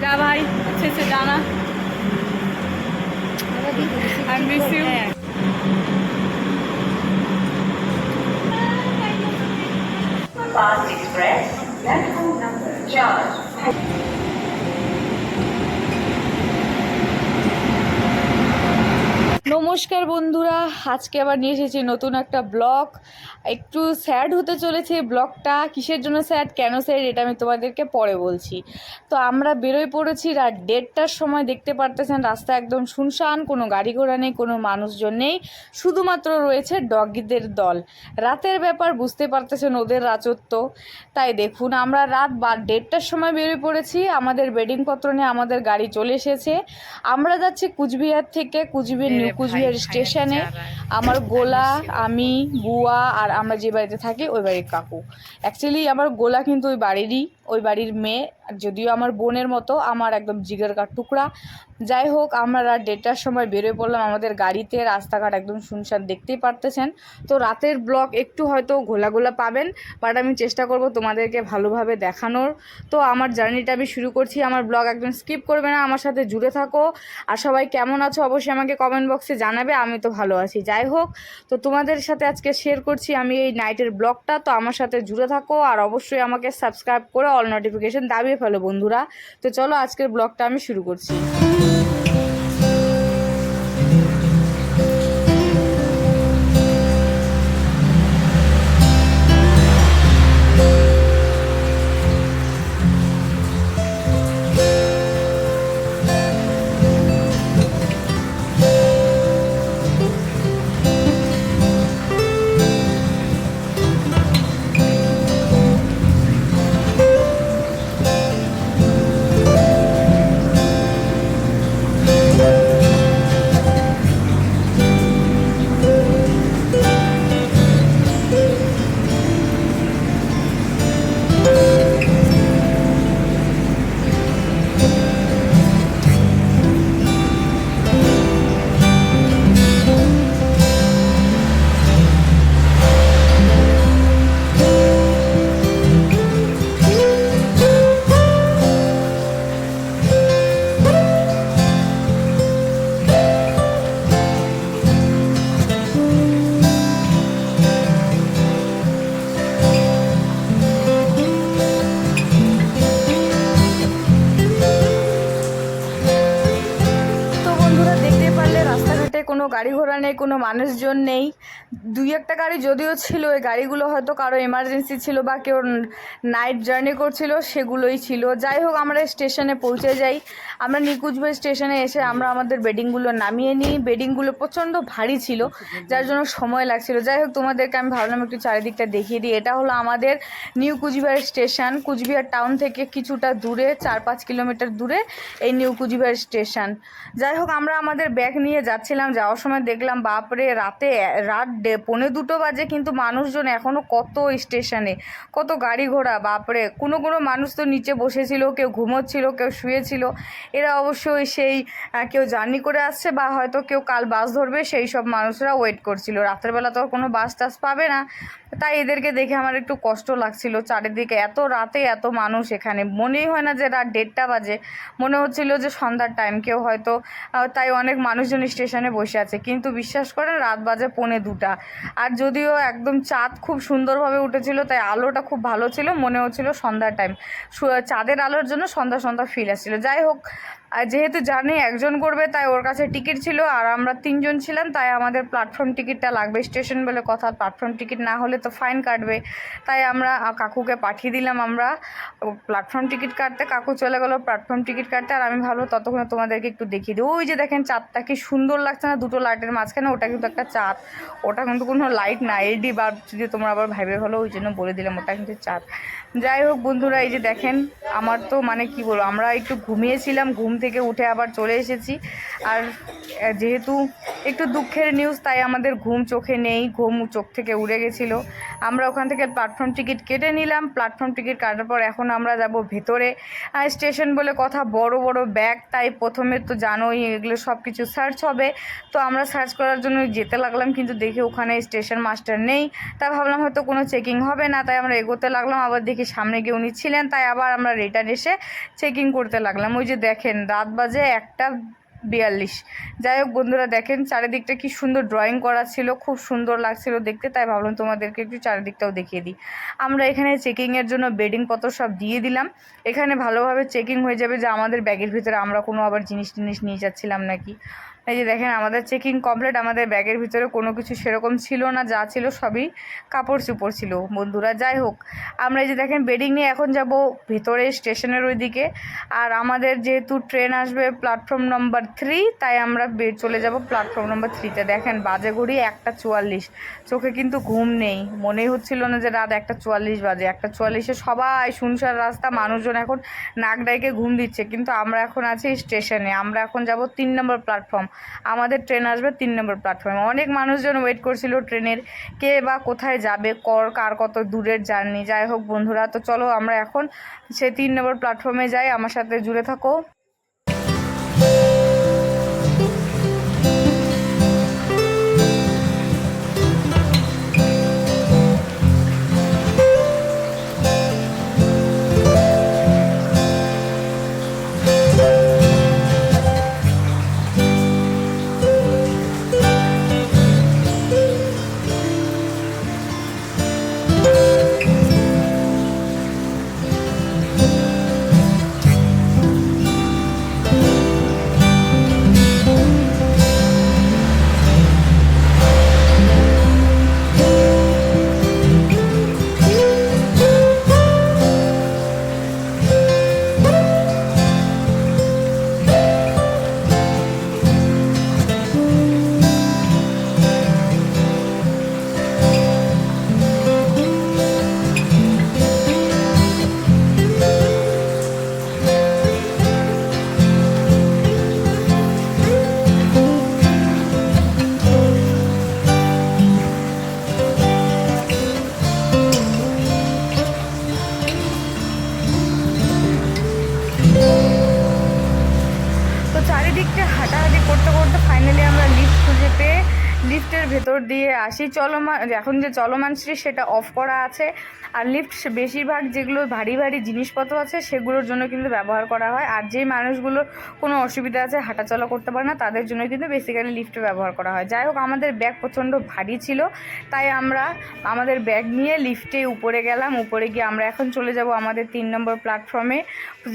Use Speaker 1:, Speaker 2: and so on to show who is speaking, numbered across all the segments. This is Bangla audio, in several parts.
Speaker 1: जा भाई अच्छे से जाना I miss you.
Speaker 2: Fast Express, platform number charge.
Speaker 1: নমস্কার বন্ধুরা আজকে আবার নিয়ে এসেছি নতুন একটা ব্লগ। একটু স্যাড হতে চলেছে ব্লগটা কিসের জন্য স্যাড কেন স্যাড এটা আমি তোমাদেরকে পরে বলছি। তো আমরা বেরোয় পড়েছি রাত দেড়টার সময় দেখতে পারতেছেন রাস্তা একদম শুনশান কোনো গাড়ি ঘোড়া নেই কোনো মানুষজন নেই শুধুমাত্র রয়েছে ডগিদের দল। রাতের ব্যাপার বুঝতে পারতেছেন ওদের রাজত্ব। তাই দেখুন আমরা রাত বা দেড়টার সময় বেরিয়ে পড়েছি আমাদের বেডিংপত্র নিয়ে আমাদের গাড়ি চলে এসেছে। আমরা যাচ্ছি কুচবিহার থেকে কুচবিহার নিউ কুচবিহার স্টেশনে আমার গোলা আমি বুয়া আর আমরা যে বাড়িতে থাকি ওই বাড়ির কাকু। অ্যাকচুয়ালি আমার গোলা কিন্তু ওই বাড়িরই ওই বাড়ির মেয়ে যদিও আমার বোনের মতো, আমার একদম জিগের কাঠ টুকরা। যাই হোক, আমরা দেড়টার সময় বেরোয় পড়লাম, আমাদের গাড়িতে রাস্তাঘাট একদম শুনশান দেখতেই পারতেছেন। তো রাতের ব্লগ একটু হয়তো ঘোলা ঘোলা পাবেন বাট আমি চেষ্টা করব তোমাদেরকে ভালোভাবে দেখানোর। তো আমার জার্নিটা আমি শুরু করছি, আমার ব্লগ একদম স্কিপ করবে না, আমার সাথে জুড়ে থাকো। আর সবাই কেমন আছো অবশ্যই আমাকে কমেন্ট বক্সে জানাবে, আমি তো ভালো আছি। যাই হোক, তো তোমাদের সাথে আজকে শেয়ার করছি আমি এই নাইটের ব্লগটা, তো আমার সাথে জুড়ে থাকো, আর অবশ্যই আমাকে সাবস্ক্রাইব করে অল নোটিফিকেশন দাবিয়ে ফেলো বন্ধুরা। তো চলো আজকের ব্লগটা আমি শুরু করছি। কোনো মানুষজন নেই। দুই একটা গাড়ি যদিও ছিল, ওই গাড়িগুলো হয়তো কারও এমার্জেন্সি ছিল বা কেউ নাইট জার্নি করছিল, সেগুলোই ছিল। যাই হোক, আমরা স্টেশনে পৌঁছে যাই। আমরা নিকুচবাই স্টেশনে এসে আমরা আমাদের বেডিংগুলো নামিয়ে নিই। বেডিংগুলো প্রচণ্ড ভারী ছিল, যার জন্য সময় লাগছিল। যাই হোক, তোমাদেরকে আমি ভাবলাম একটু চারিদিকটা দেখিয়ে দিই। এটা হলো আমাদের new Coochbehar station. Coochbehar town থেকে কিছুটা দূরে, চার পাঁচ কিলোমিটার দূরে এই নিউ কুচবিহার স্টেশন। যাই হোক, আমরা আমাদের ব্যাগ নিয়ে যাচ্ছিলাম। যাওয়ার সময় দেখলাম বাপরে রাতে, রাত পৌনে দুটো বাজে কিন্তু মানুষজন এখনও কত স্টেশনে, কত গাড়ি ঘোড়া, বাপরে। কোনো কোনো মানুষ তো নিচে বসেছিল, কেউ ঘুমোচ্ছিল, কেউ শুয়েছিল। এরা অবশ্যই সেই কেউ জার্নি করে আসছে বা হয়তো কেউ কাল বাস ধরবে, সেই সব মানুষরা ওয়েট করছিল। রাতের বেলা তো কোনো বাস টাস পাবে না। তাই এদেরকে দেখে আমার একটু কষ্ট লাগছিল চারিদিকে। এত রাতে এত মানুষ এখানে। মনেই হয় না যে রাত দেড়টা বাজে। মনে হচ্ছিল যে সন্ধ্যার টাইম কেউ হয়তো তাই অনেক মানুষজন স্টেশনে বসে আছে। কিন্তু বিশ্বাস করেন রাত বাজে পৌনে দুটা। আর যদিও একদম চাঁদ খুব সুন্দরভাবে উঠেছিল, তাই আলোটা খুব ভালো ছিল মনে হচ্ছিল সন্ধ্যার টাইম চাঁদের আলোর জন্য সন্ধ্যা সন্ধ্যা ফিল আসছিল। যাই হোক আর যেহেতু জার্নি একজন করবে, তাই ওর কাছে টিকিট ছিল আর আমরা তিনজন ছিলাম, তাই আমাদের প্ল্যাটফর্ম টিকিটটা লাগবে স্টেশন বলে কথা। প্ল্যাটফর্ম টিকিট না হলে তো ফাইন কাটবে। তাই আমরা কাকুকে পাঠিয়ে দিলাম আমরা। প্ল্যাটফর্ম টিকিট কাটতে কাকু চলে গেলো প্ল্যাটফর্ম টিকিট কাটতে আর আমি ভালো ততক্ষণে তোমাদেরকে একটু দেখিয়ে দিই। ওই যে দেখেন চাঁদটা কি সুন্দর লাগছে না, দুটো লাইটের মাঝখানে, ওটা কিন্তু একটা চাঁদ। ওটা কিন্তু কোনো লাইট না এলডি বা যদি তোমরা আবার ভাইবে ভালো, ওই জন্য বলে দিলাম ওটা কিন্তু চাঁদ। যাই হোক বন্ধুরা, এই যে দেখেন, আমার তো মানে কি বলব, আমরা একটু ঘুমিয়েছিলাম, ঘুম থেকে উঠে আবার চলে এসেছি। আর যেহেতু একটু দুঃখের নিউজ তাই আমাদের ঘুম চোখে নেই, ঘুম চোখ থেকে উড়ে গেছিল। আমরা ওখান থেকে প্ল্যাটফর্ম টিকিট কেটে নিলাম প্ল্যাটফর্ম টিকিট কাটার পর এখন আমরা যাব ভেতরে। স্টেশন বলে কথা বড় বড় ব্যাগ তাই প্রথমে তো জানোই এগুলো সব কিছু সার্চ হবে। তো আমরা সার্চ করার জন্য যেতে লাগলাম, কিন্তু দেখি ওখানে স্টেশন মাস্টার নেই। তাই ভাবলাম হয়তো কোনো চেকিং হবে না, তাই আমরা এগোতে লাগলাম। আবার দেখি সামনে গিয়ে উনি ছিলেন, তাই আবার আমরা রিটার্ন এসে চেকিং করতে লাগলাম। ওই যে দেখেন রাত বাজে একটা বিয়াল্লিশ। যাই হোক বন্ধুরা, দেখেন চারিদিকটা কি সুন্দর ড্রয়িং করা ছিল, খুব সুন্দর লাগছিল দেখতে, তাই ভাবলাম তোমাদেরকে একটু চারিদিকটাও দেখিয়ে দিই। আমরা এখানে চেকিংয়ের জন্য বেডিং পত্র সব দিয়ে দিলাম। এখানে ভালোভাবে চেকিং হয়ে যাবে যে আমাদের ব্যাগের ভিতরে আমরা কোনো আবার জিনিস টিনিস নিয়ে যাচ্ছিলাম নাকি। এই যে দেখেন, আমাদের চেকিং কমপ্লিট আমাদের ব্যাগের ভিতরে কোনো কিছু সেরকম ছিল না, যা ছিল সবই কাপড় চুপড় ছিল। বন্ধুরা, যাই হোক, আমরা এই যে দেখেন বেডিং নিয়ে এখন যাব ভেতরে, স্টেশনের ওইদিকে। আর আমাদের যেহেতু ট্রেন আসবে প্ল্যাটফর্ম নম্বর থ্রি তাই আমরা চলে যাব প্ল্যাটফর্ম নম্বর থ্রিতে দেখেন, বাজে ঘড়ি একটা চুয়াল্লিশ। চোখে কিন্তু ঘুম নেই। মনেই হচ্ছিল না যে রাত একটা চুয়াল্লিশ বাজে। একটা চুয়াল্লিশে সবাই শুনশার রাস্তা, মানুষজন এখন নাক ডাইকে ঘুম দিচ্ছে। কিন্তু আমরা এখন আছি স্টেশনে। আমরা এখন যাব তিন নম্বর প্ল্যাটফর্ম আমাদের ট্রেন আসবে তিন নম্বর প্ল্যাটফর্মে অনেক মানুষজন ওয়েট করছিল ট্রেনের কে বা কোথায় যাবে, কর, কার কত দূরের জার্নি যাই হোক বন্ধুরা, তো চলো আমরা এখন সে তিন নম্বর প্ল্যাটফর্মে যাই। আমার সাথে জুড়ে থাকো। লিফটের ভেতর দিয়ে আসি। চলমান, এখন যে চলমান শ্রী সেটা অফ করা আছে। আর লিফট বেশিরভাগ যেগুলো ভারী ভারী জিনিসপত্র আছে, সেগুলোর জন্য কিন্তু ব্যবহার করা হয়। আর যেই মানুষগুলোর কোনো অসুবিধা আছে, হাঁটাচলা করতে পারে না, তাদের জন্য কিন্তু বেসিক্যালি লিফটে ব্যবহার করা হয়। যাই হোক, আমাদের ব্যাগ প্রচণ্ড ভারী ছিল, তাই আমরা আমাদের ব্যাগ নিয়ে লিফটে উপরে গেলাম। উপরে গিয়ে আমরা এখন চলে যাব আমাদের তিন নম্বর প্ল্যাটফর্মে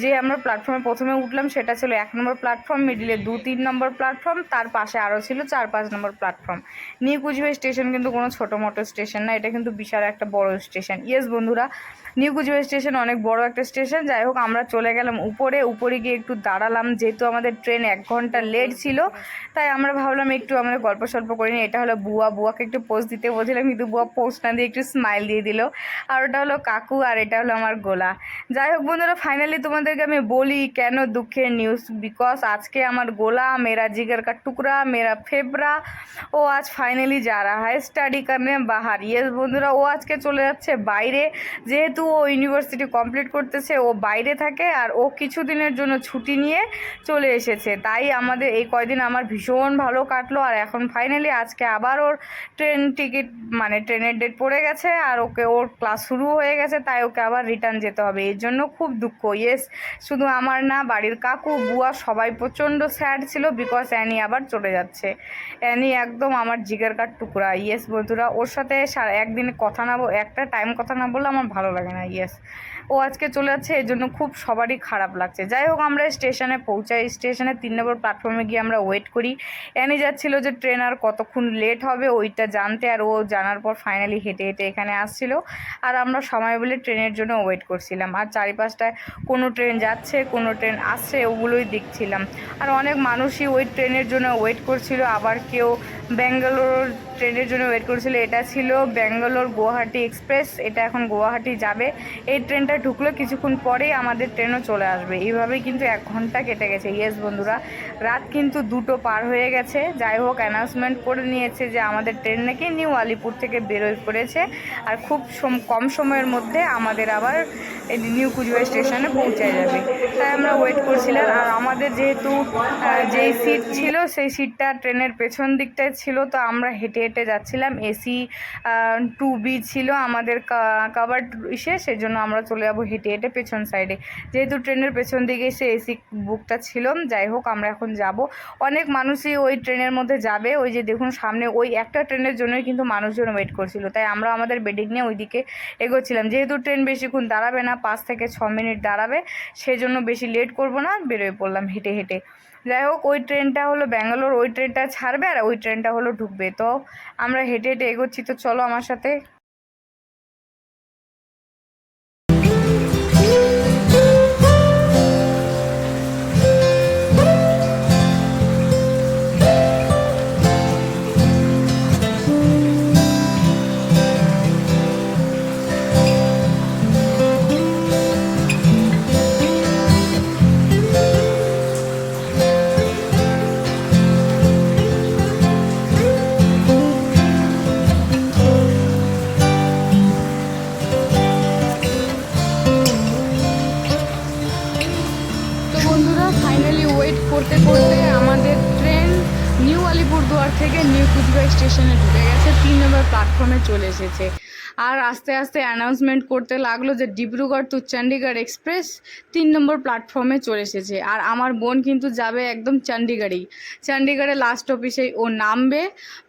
Speaker 1: যে আমরা প্ল্যাটফর্মে প্রথমে উঠলাম, সেটা ছিল এক নম্বর প্ল্যাটফর্ম মিডিলে দু তিন নম্বর প্ল্যাটফর্ম তার পাশে আরও ছিল চার পাঁচ number platform new Coochbehar station কিন্তু কোনো ছোটো মোটো স্টেশন না, এটা কিন্তু বিশাল একটা বড় স্টেশন। ইয়েস বন্ধুরা, নিউ কুচবিহার স্টেশন অনেক বড় একটা স্টেশন। যাই হোক, আমরা চলে গেলাম উপরে উপরে গিয়ে একটু দাঁড়ালাম, যেহেতু আমাদের ট্রেন এক ঘণ্টা লেট ছিল, তাই আমরা ভাবলাম একটু আমাদের গল্প সল্প করিনি এটা হলো বুয়া, বুয়াকে একটু পোস্ট দিতে বলছিলাম, কিন্তু বুয়া পোস্ট না দিয়ে একটু স্মাইল দিয়ে দিল। আর ওটা হলো কাকু, আর এটা হলো আমার গোলা। যাই হোক, বন্ধুরা ফাইনালি তোমাদেরকে আমি বলি কেন দুঃখের নিউজ বিকজ আজকে আমার গোলা মেরা জিগার কা টুকরা, মেরা ফেবরা। ও আজ ফাইনালি যা রাহা है স্টাডি করনে বাহার ইয়েস বন্ধুরা, ও আজকে চলে যাচ্ছে বাইরে। যেহেতু ও ইউনিভার্সিটি কমপ্লিট করতেছে, ও বাইরে থাকে আর ও কিছুদিনের জন্য ছুটি নিয়ে চলে এসেছে। তাই আমাদের এই কয়দিন আমার ভীষণ ভালো কাটলো আর এখন ফাইনালি আজকে আবার ওর ট্রেন টিকিট মানে ট্রেনের ডেট পড়ে গেছে আর ওকে ওর ক্লাস শুরু হয়ে গেছে, তাই ওকে আবার রিটার্ন যেতে হবে। এর জন্য খুব দুঃখ। ইয়েস, শুধু আমার না, বাড়ির কাকু, বুয়া সবাই প্রচণ্ড স্যাড ছিল বিকজ অ্যানি আবার চলে যাচ্ছে। অ্যানি একদম আমার জিগার কার টুকরা ইয়েস বন্ধুরা, ওর সাথে সারা একদিন কথা না একটা টাইম কথা না বললে আমার ভালো লাগে না ইয়েস ও আজকে চলে যাচ্ছে এই জন্য খুব সবারই খারাপ লাগছে। যাই হোক, আমরা স্টেশনে পৌঁছাই। স্টেশনে তিন নম্বর প্ল্যাটফর্মে গিয়ে আমরা ওয়েট করি। অ্যানি যাচ্ছিল যে ট্রেন আর কতক্ষণ লেট হবে, ওইটা জানতে আর ও জানার পর ফাইনালি হেঁটে হেঁটে এখানে আসছিল। আর আমরা সময় বলে ট্রেনের জন্য ওয়েট করছিলাম। আর চারিপাশটায় কোনো ট্রেন যাচ্ছে, কোনো ট্রেন আসছে, ওগুলোই দেখছিলাম। আর অনেক মানুষই ওই ট্রেনের জন্য ওয়েট করছিল। আবার কেউ ব্যাঙ্গালোর ট্রেনের জন্য ওয়েট করেছিল। এটা ছিল ব্যাঙ্গালোর গুয়াহাটি এক্সপ্রেস। এটা এখন গুয়াহাটি যাবে। এই ট্রেনটা ঢুকলো কিছুক্ষণ পরেই আমাদের ট্রেনও চলে আসবে। এইভাবেই কিন্তু এক ঘণ্টা কেটে গেছে। ইয়েস বন্ধুরা, রাত কিন্তু দুটো পার হয়ে গেছে। যাই হোক অ্যানাউন্সমেন্ট করে নিয়েছে যে আমাদের ট্রেন নাকি নিউ আলিপুর থেকে বেরোয় পড়েছে। আর খুব কম সময়ের মধ্যে আমাদের আবার নিউ কুচবিহার স্টেশনে পৌঁছে যাবে। তাই আমরা ওয়েট করছিলাম। আর আমাদের যেহেতু যেই সিট ছিল, সেই সিটটা ট্রেনের পেছন দিকটায় ছিল, তো আমরা হেঁটে হেঁটে যাচ্ছিলাম এসি টু বি ছিল আমাদের কাভার্ড ইসে, সেজন্য আমরা চলে যাব হেঁটে হেঁটে পেছন সাইডে যেহেতু ট্রেনের পেছন দিকে সে এসি বুকটা ছিল, যাই হোক আমরা এখন যাব। অনেক মানুষই ওই ট্রেনের মধ্যে যাবে, ওই যে দেখুন সামনে ওই একটা ট্রেনের জন্যই কিন্তু মানুষজন ওয়েট করছিল, তাই আমরা আমাদের বেডিং নিয়ে ওইদিকে এগোচ্ছিলাম। যেহেতু ট্রেন বেশিক্ষণ দাঁড়াবে না, পাঁচ থেকে ছ মিনিট দাঁড়াবে, সেজন্য বেশি লেট করব না, বেরোয় পড়লাম হেঁটে হেঁটে। যাই হোক ওই ট্রেনটা হলো ব্যাঙ্গালোর, ওই ট্রেনটা ছাড়বে আর ওই ট্রেনটা হলো ঢুকবে। তো আমরা হেঁটে হেঁটে এগোচ্ছি, তো চলো আমার সাথে এসেছে আর আস্তে আস্তে অ্যানাউন্সমেন্ট করতে লাগল যে ডিব্রুগড় টু চণ্ডীগড় এক্সপ্রেস তিন নম্বর প্ল্যাটফর্মে চলে এসেছে। আর আমার বোন কিন্তু যাবে একদম চণ্ডীগড়েই চণ্ডীগড়ে লাস্ট অফিসেই ও নামবে।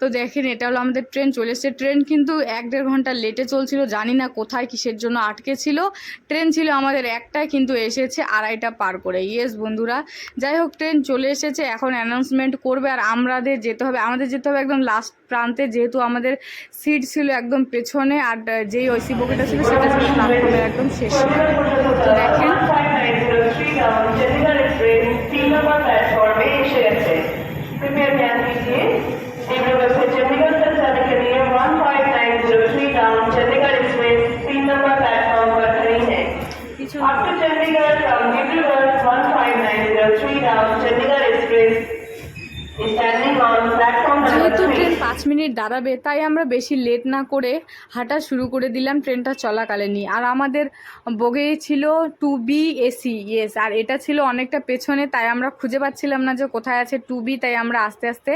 Speaker 1: তো দেখেন, এটা হলো আমাদের ট্রেন চলে এসেছে। ট্রেন কিন্তু এক দেড় ঘণ্টা লেটে চলছিল, জানি না কোথায়, কিসের জন্য আটকে ছিল। ট্রেন ছিল আমাদের একটাই কিন্তু এসেছে আড়াইটা পার করে। ইয়েস বন্ধুরা, যাই হোক ট্রেন চলে এসেছে, এখন অ্যানাউন্সমেন্ট করবে। আর আমাদের যেতে হবে, আমাদের যেতে হবে একদম লাস্ট প্রান্তে, যেহেতু আমাদের সিট ছিল একদম পেছনে। আর যেই ওইসি বগিটা ছিল সেটা ছিল প্ল্যাটফর্মের একদম শেষ। দেখেন। মিনিট দাঁড়াবে, তাই আমরা বেশি লেট না করে হাঁটা শুরু করে দিলাম ট্রেনটা চলাকালীনই। আর আমাদের বগে ছিল টু বি এসি ইয়েস আর এটা ছিল অনেকটা পেছনে, তাই আমরা খুঁজে পাচ্ছিলাম না যে কোথায় আছে টু বি তাই আমরা আস্তে আস্তে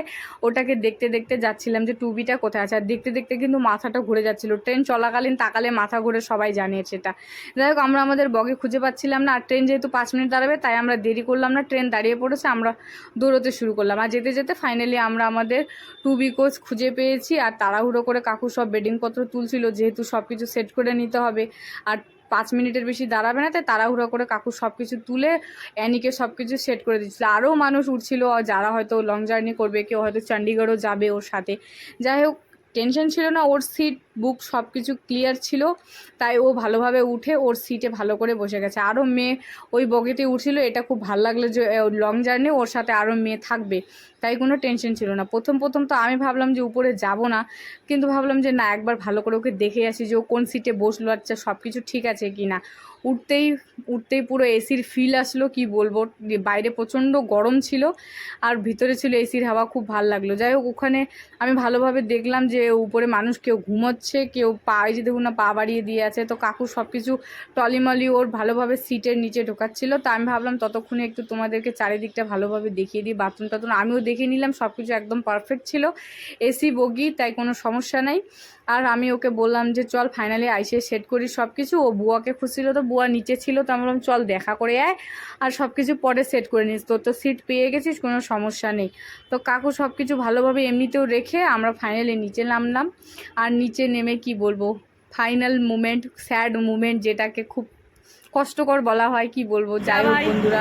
Speaker 1: ওটাকে দেখতে দেখতে যাচ্ছিলাম যে টু বিটা কোথায় আছে। আর দেখতে দেখতে কিন্তু মাথাটা ঘুরে যাচ্ছিল। ট্রেন চলাকালীন তাকালে মাথা ঘুরে সবাই জানিয়েছে এটা যাই হোক, আমরা আমাদের বগে খুঁজে পাচ্ছিলাম না, আর ট্রেন যেহেতু পাঁচ মিনিট দাঁড়াবে, তাই আমরা দেরি করলাম না ট্রেন দাঁড়িয়ে পড়েছে, আমরা দৌড়োতে শুরু করলাম। আর যেতে যেতে ফাইনালি আমরা আমাদের টু বি কোচ খুঁজে পেয়েছি আর তাড়াহুড়ো করে কাকু সব বেডিংপত্র তুলছিল, যেহেতু সব কিছু সেট করে নিতে হবে। আর পাঁচ মিনিটের বেশি দাঁড়াবে না, তাই তাড়াহুড়ো করে কাকু সব কিছু তুলে অ্যানিকে সব কিছু সেট করে দিচ্ছিল আরও মানুষ উঠছিল, যারা হয়তো লং জার্নি করবে, কেউ হয়তো চণ্ডীগড়ও যাবে ওর সাথে। যাই হোক টেনশন ছিল না, ওর সিট বুক সব কিছু ক্লিয়ার ছিল, তাই ও ভালোভাবে উঠে ওর সিটে ভালো করে বসে গেছে। আরও মেয়ে ওই বগিতে উঠছিল, এটা খুব ভালো লাগল যে লং জার্নি ওর সাথে আরও মেয়ে থাকবে। তাই কোনো টেনশন ছিল না। প্রথম প্রথম তো আমি ভাবলাম যে উপরে যাব না, কিন্তু ভাবলাম যে না, একবার ভালো করে ওকে দেখে আসি যে ও কোন সিটে বসল আচ্ছা সব কিছু ঠিক আছে কি না উঠতেই উঠতেই পুরো এসির ফিল আসলো, কি বলব, বাইরে প্রচণ্ড গরম ছিল, আর ভিতরে ছিল এসির হাওয়া, খুব ভালো লাগল। যাই হোক, ওখানে আমি ভালোভাবে দেখলাম যে উপরে মানুষ কেউ ঘুমোচ্ছে, কেউ পা যে দেখুন না, পা বাড়িয়ে দিয়ে আছে, তো কাকু সব কিছু টলিমলি ওর ভালোভাবে সিটের নিচে ঢোকাচ্ছিল, তা আমি ভাবলাম ততক্ষণে একটু তোমাদেরকে চারিদিকটা ভালোভাবে দেখিয়ে দিই বাথরুম টাথরুম আমিও দেখে নিলাম সব কিছু একদম পারফেক্ট ছিল। এসি বগি তাই কোনো সমস্যা নাই। আর আমি ওকে বললাম যে চল ফাইনালি আইসে সেট করি সব কিছু ও বুয়াকে খুঁজছিল তো বুয়া নিচে ছিল তো আমি বললাম চল দেখা করে আয় আর সব কিছু পরে সেট করে নিস। তোর তো সিট পেয়ে গেছিস কোনো সমস্যা নেই। তো কাকু সব কিছু ভালোভাবে এমনিতেও রেখে আমরা ফাইনালি নিচে নামলাম। আর নিচে নেমে কি বলব ফাইনাল মুমেন্ট স্যাড মুমেন্ট যেটাকে খুব কষ্টকর বলা হয় কি বলব যাই হোক বন্ধুরা।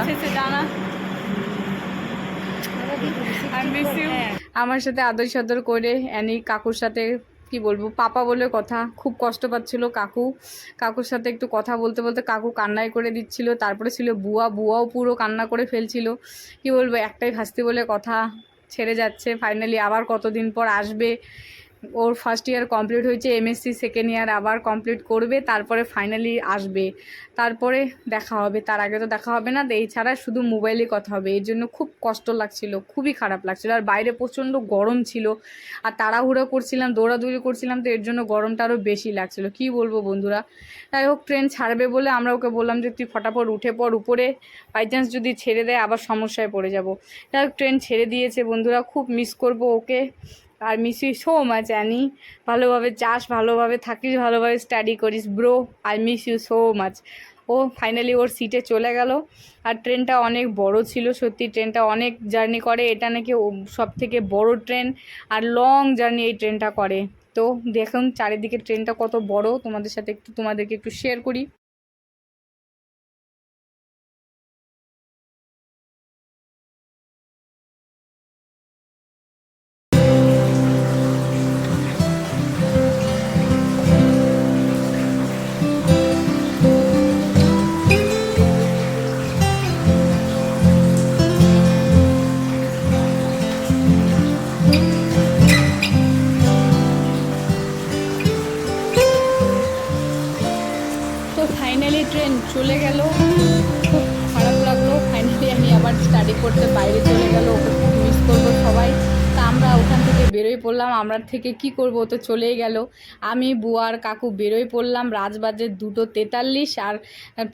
Speaker 1: আমার সাথে আদর সাদর করে অ্যানি কাকুর সাথে কি বলব পাপা বলে কথা খুব কষ্ট পাচ্ছিল কাকু। কাকুর সাথে একটু কথা বলতে বলতে কাকু কান্নাই করে দিচ্ছিল তারপরে ছিল বুয়া বুয়াও পুরো কান্না করে ফেলছিল। কি বলব একটাই ভাস্তি বলে কথা ছেড়ে যাচ্ছে ফাইনালি আবার কতদিন পর আসবে। ওর ফার্স্ট ইয়ার কমপ্লিট হয়েছে এমএসসি সেকেন্ড ইয়ার আবার কমপ্লিট করবে, তারপরে ফাইনালি আসবে। তারপরে দেখা হবে, তার আগে তো দেখা হবে না এই ছাড়া শুধু মোবাইলে কথা হবে। এর জন্য খুব কষ্ট লাগছিল, খুবই খারাপ লাগছিল। আর বাইরে প্রচণ্ড গরম ছিল, আর তাড়াহুড়ো করছিলাম, দৌড়াদৌড়ি করছিলাম, তো এর জন্য গরমটা আরও বেশি লাগছিল। কি বলব বন্ধুরা? যাই হোক ট্রেন ছাড়বে বলে আমরা ওকে বললাম যে, তুই ফটাফট উঠে পড়, উপরে বাই চান্স যদি ছেড়ে দেয়, আবার সমস্যায় পড়ে যাব। যাই হোক ট্রেন ছেড়ে দিয়েছে বন্ধুরা, খুব মিস করব ওকে। আর miss you so much Annie ভালোভাবে চাস ভালোভাবে থাকিস, ভালোভাবে স্টাডি করিস bro I miss you so much O finally ওর সিটে চলে গেল। আর ট্রেনটা অনেক বড় ছিল, সত্যি ট্রেনটা অনেক জার্নি করে। এটা নাকি সব থেকে বড় ট্রেন আর লং জার্নি এই ট্রেনটা করে। তো দেখুন চারিদিকে ট্রেনটা কত বড়। তোমাদের সাথে একটু, তোমাদেরকে একটু শেয়ার করি। থেকে কি করব? তো চলেই গেল। আমি বুয়ার কাকু বেরোই পড়লাম রাজবাজের দুটো তেতাল্লিশ আর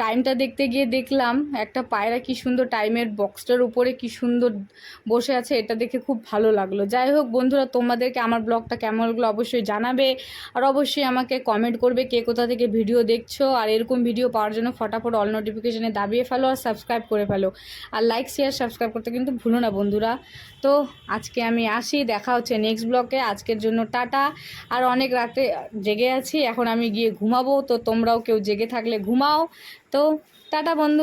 Speaker 1: টাইমটা দেখতে গিয়ে দেখলাম একটা পায়রা কি সুন্দর টাইমের বক্সটার উপরে কি সুন্দর বসে আছে, এটা দেখে খুব ভালো লাগল। যাই হোক বন্ধুরা, তোমাদেরকে আমার ব্লগটা কেমন লাগল অবশ্যই জানাবে আর অবশ্যই আমাকে কমেন্ট করবে কে কোথা থেকে ভিডিও দেখছ আর এরকম ভিডিও পাওয়ার জন্য ফটাফট অল নোটিফিকেশানে দাবিয়ে ফেলো আর সাবস্ক্রাইব করে ফেলো। আর লাইক শেয়ার সাবস্ক্রাইব করতে কিন্তু ভুলো না বন্ধুরা। তো আজকে আমি আসি, দেখা হচ্ছে নেক্সট ব্লগে আজকের জন্য টাটা। আর অনেক রাতে জেগে আছি, এখন আমি গিয়ে ঘুমাবো, তো তোমরাও কেউ জেগে থাকলে ঘুমাও। তো টাটা বন্ধু।